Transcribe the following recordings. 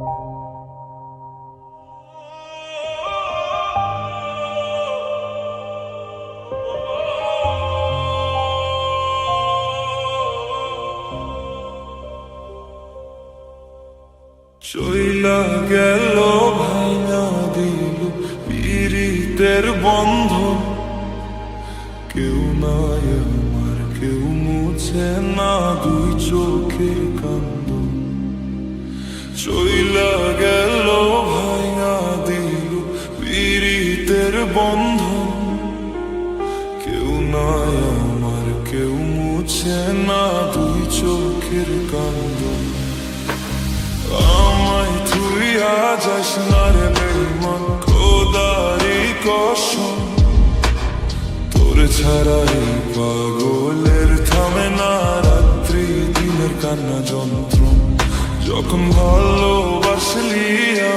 চইলা গেল ভাঙা দিল, পীড়িতের বন্ধ কেউ নাই আমার, কেউ মুছে না দুই চোখের কান্দ চইলা গেল বন্ধ কেউ আমার, কেউ মুছে না চোখের আমায় খোদারি তোর ছাড়া এই পাগলের থামে না রাত্রি, দিনের কান্না যন্ত্র। যখন ভালোবাসলি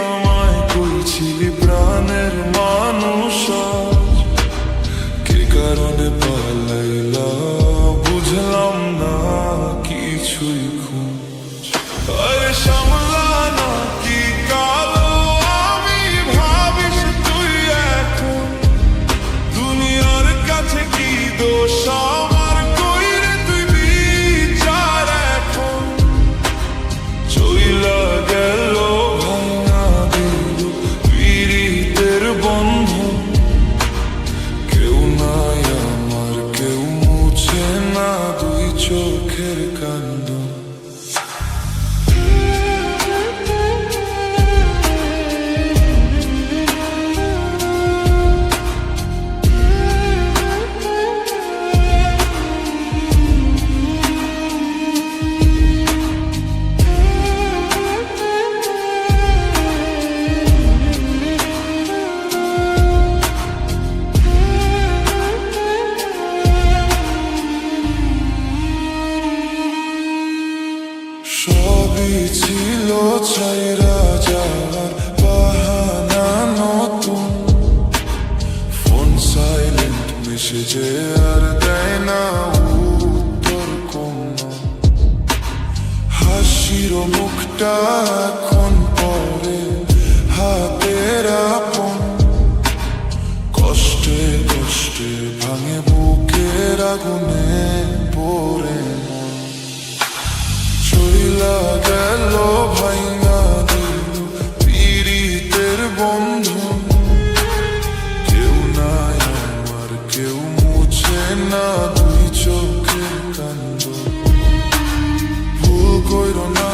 আমায় করেছিলি প্রাণের মানুষ। কে কারণে পালাইলা বুঝলাম না কিছুই চোখের ছিল ছাইরা যাওয়ার বাহানা নতুন। ফোন সাইলেন্ট মেসেজে আর দেয় না উত্তর কোনো। হাসির মুখটা এখন পরে হাতের আপন। কষ্টে কষ্টে ভাঙে বুকের আগুনে। চইলা গেল ভাইঙা দিল কেউ নাই আমার, কেউ মুছে না দুই কান্দ ভুল কইর না,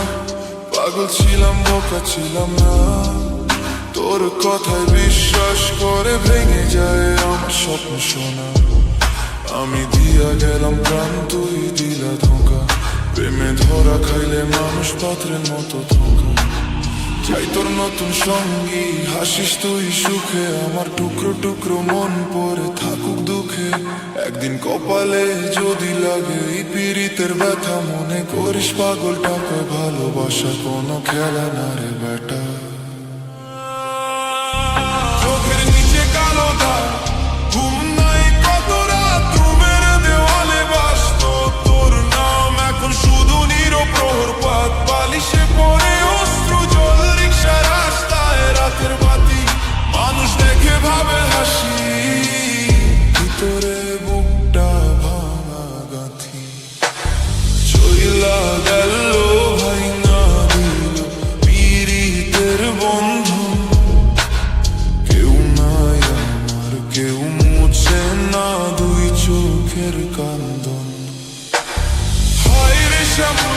পাগল ছিলাম, বোকা ছিলাম না। তোর কথায় বিশ্বাস করে ভেঙে যায় আমার স্বপ্ন শোনা আমি দিয়া গেলাম প্রাণ, তুই দিলা ধোকা। প্রেমে ধরা খাইলে মানুষ পাত্রের মতো তোর নতুন সঙ্গী হাসিস তুই আমার টুকরো টুকরো মন পরে থাকুক দুঃখে একদিন কপালে যদি লাগে এই পীড়িতের ব্যথা মনে করিস পাগল ভালোবাসা কোনো খেলা না রে বেটা দুই চোখের কান্দন হায় রে শ্যামলা